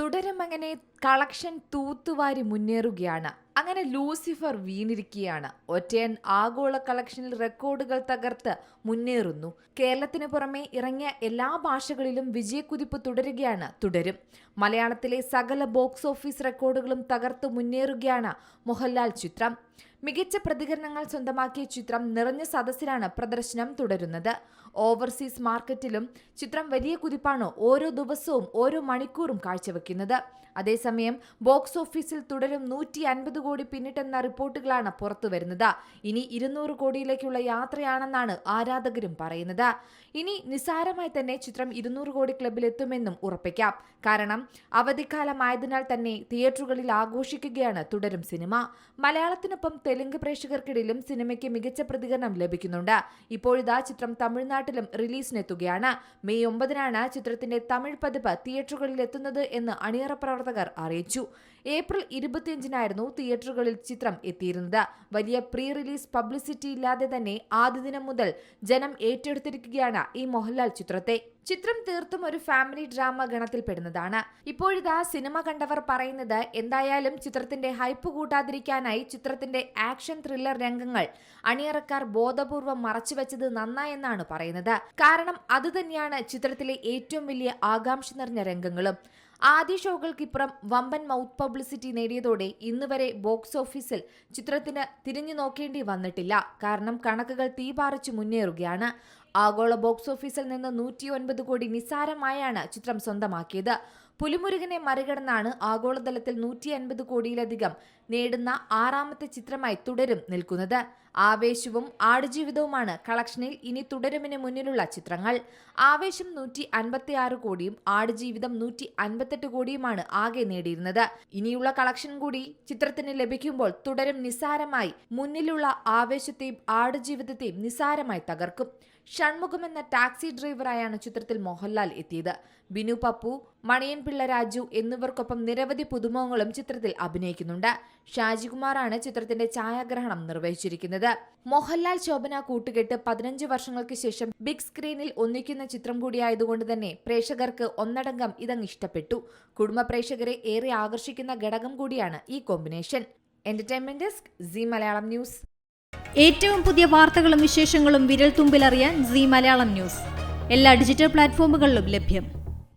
തുടരും അങ്ങനെ കളക്ഷൻ തൂത്തുവാരി മുന്നേറുകയാണ്. അങ്ങനെ ലൂസിഫർ വീണിരിക്കുകയാണ്. ഒറ്റയൻ ആഗോള കളക്ഷനിൽ റെക്കോർഡുകൾ തകർത്ത് മുന്നേറുന്നു. കേരളത്തിന് പുറമെ ഇറങ്ങിയ എല്ലാ ഭാഷകളിലും വിജയക്കുതിപ്പ് തുടരുകയാണ് തുടരും. മലയാളത്തിലെ സകല ബോക്സ് ഓഫീസ് റെക്കോർഡുകളും തകർത്ത് മുന്നേറുകയാണ് മോഹൻലാൽ ചിത്രം. മികച്ച പ്രതികരണങ്ങൾ സ്വന്തമാക്കിയ ചിത്രം നിറഞ്ഞ സദസ്സിലാണ് പ്രദർശനം തുടരുന്നത്. ഓവർസീസ് മാർക്കറ്റിലും ചിത്രം വലിയ കുതിപ്പാണ് ഓരോ ദിവസവും ഓരോ മണിക്കൂറും കാഴ്ചവെക്കുന്നത്. അതേസമയം ബോക്സ് ഓഫീസിൽ തുടരും നൂറ്റി അൻപത് കോടി പിന്നിട്ടെന്ന റിപ്പോർട്ടുകളാണ് പുറത്തുവരുന്നത് ഇനി ഇരുന്നൂറ് കോടിയിലേക്കുള്ള യാത്രയാണെന്നാണ് ആരാധകരും പറയുന്നത്. ഇനി നിസ്സാരമായി തന്നെ ചിത്രം ഇരുന്നൂറ് കോടി ക്ലബിലെത്തുമെന്നും ഉറപ്പിക്കാം. കാരണം അവധിക്കാലമായതിനാൽ തന്നെ തിയേറ്ററുകളിൽ ആഘോഷിക്കുകയാണ് തുടരും സിനിമ. മലയാളത്തിനൊപ്പം തെലുങ്ക് പ്രേക്ഷകർക്കിടയിലും സിനിമയ്ക്ക് മികച്ച പ്രതികരണം ലഭിക്കുന്നുണ്ട്. ഇപ്പോഴിതാ ചിത്രം തമിഴ്നാട്ടിലും റിലീസിനെത്തുകയാണ്. മെയ് ഒമ്പതിനാണ് ചിത്രത്തിന്റെ തമിഴ് പതിപ്പ് തിയേറ്ററുകളിൽ എത്തുന്നത് എന്ന് അണിയറ പ്രവർത്തകർ അറിയിച്ചു. ഏപ്രിൽ ഇരുപത്തിയഞ്ചിനായിരുന്നു തിയേറ്ററുകളിൽ ചിത്രം എത്തിയിരുന്നത്. വലിയ പ്രീ റിലീസ് പബ്ലിസിറ്റി ഇല്ലാതെ തന്നെ ആദ്യ ദിനം മുതൽ ജനം ഏറ്റെടുത്തിരിക്കുകയാണ് ഈ മോഹൻലാൽ ചിത്രത്തെ. ചിത്രം തീർത്തും ഒരു ഫാമിലി ഡ്രാമ ഗണത്തിൽപ്പെടുന്നതാണ്. ഇപ്പോഴിതാ സിനിമ കണ്ടവർ പറയുന്നത് എന്തായാലും ചിത്രത്തിന്റെ ഹൈപ്പ് കൂട്ടാതിരിക്കാനായി ചിത്രത്തിന്റെ ആക്ഷൻ ത്രില്ലർ രംഗങ്ങൾ അണിയറക്കാർ ബോധപൂർവം മറച്ചുവെച്ചത് നന്നായെന്നാണ് പറയുന്നത്. കാരണം അതുതന്നെയാണ് ചിത്രത്തിലെ ഏറ്റവും വലിയ ആകാംക്ഷ നിറഞ്ഞ രംഗങ്ങളും. ആദ്യ ഷോകൾക്കിപ്പുറം വമ്പൻ മൗത്ത് പബ്ലിസിറ്റി നേടിയതോടെ ഇന്ന് വരെ ബോക്സ് ഓഫീസിൽ ചിത്രത്തിന് തിരിഞ്ഞു നോക്കേണ്ടി വന്നിട്ടില്ല. കാരണം കണക്കുകൾ തീപാറിച്ചു മുന്നേറുകയാണ്. ആഗോള ബോക്സ് ഓഫീസിൽ നിന്ന് നൂറ്റി ഒൻപത് കോടി നിസ്സാരമായാണ് ചിത്രം സ്വന്തമാക്കിയത്. പുലിമുരുകനെ മറികടന്നാണ് ആഗോളതലത്തിൽ നൂറ്റി അൻപത് കോടിയിലധികം നേടുന്ന ആറാമത്തെ ചിത്രമായി തുടരും നിൽക്കുന്നത്. ആവേശവും ആടുജീവിതവുമാണ് കളക്ഷനിൽ ഇനി തുടരുമിന് മുന്നിലുള്ള ചിത്രങ്ങൾ. ആവേശം നൂറ്റി അൻപത്തി ആറ് കോടിയും ആടുജീവിതം നൂറ്റി അൻപത്തെട്ട് കോടിയുമാണ് ആകെ നേടിയിരുന്നത്. ഇനിയുള്ള കളക്ഷൻ കൂടി ചിത്രത്തിന് ലഭിക്കുമ്പോൾ തുടരും നിസ്സാരമായി മുന്നിലുള്ള ആവേശത്തെയും ആടുജീവിതത്തെയും നിസ്സാരമായി തകർക്കും. ഷൺമുഖം എന്ന ടാക്സി ഡ്രൈവറായാണ് ചിത്രത്തിൽ മോഹൻലാൽ എത്തിയത്. ബിനു പപ്പു മണിയൻ പിള്ള രാജു എന്നിവർക്കൊപ്പം നിരവധി പുതുമുഖങ്ങളും ചിത്രത്തിൽ അഭിനയിക്കുന്നുണ്ട്. ഷാജികുമാറാണ് ചിത്രത്തിന്റെ ഛായാഗ്രഹണം നിർവഹിച്ചിരിക്കുന്നത്. മോഹൻലാൽ ശോഭന കൂട്ടുകെട്ട് പതിനഞ്ച് വർഷങ്ങൾക്ക് ശേഷം ബിഗ് സ്ക്രീനിൽ ഒന്നിക്കുന്ന ചിത്രം കൂടിയായതുകൊണ്ട് തന്നെ പ്രേക്ഷകർക്ക് ഒന്നടങ്കം ഇതങ്ങ് ഇഷ്ടപ്പെട്ടു. കുടുംബ പ്രേക്ഷകരെ ഏറെ ആകർഷിക്കുന്ന ഘടകം കൂടിയാണ് ഈ combination. Entertainment desk Zee Malayalam news. ഏറ്റവും പുതിയ വാർത്തകളും വിശേഷങ്ങളും വിരൽ തുമ്പിലറിയാൻ സി മലയാളം ന്യൂസ്. എല്ലാ ഡിജിറ്റൽ പ്ലാറ്റ്ഫോമുകളിലും ലഭ്യം.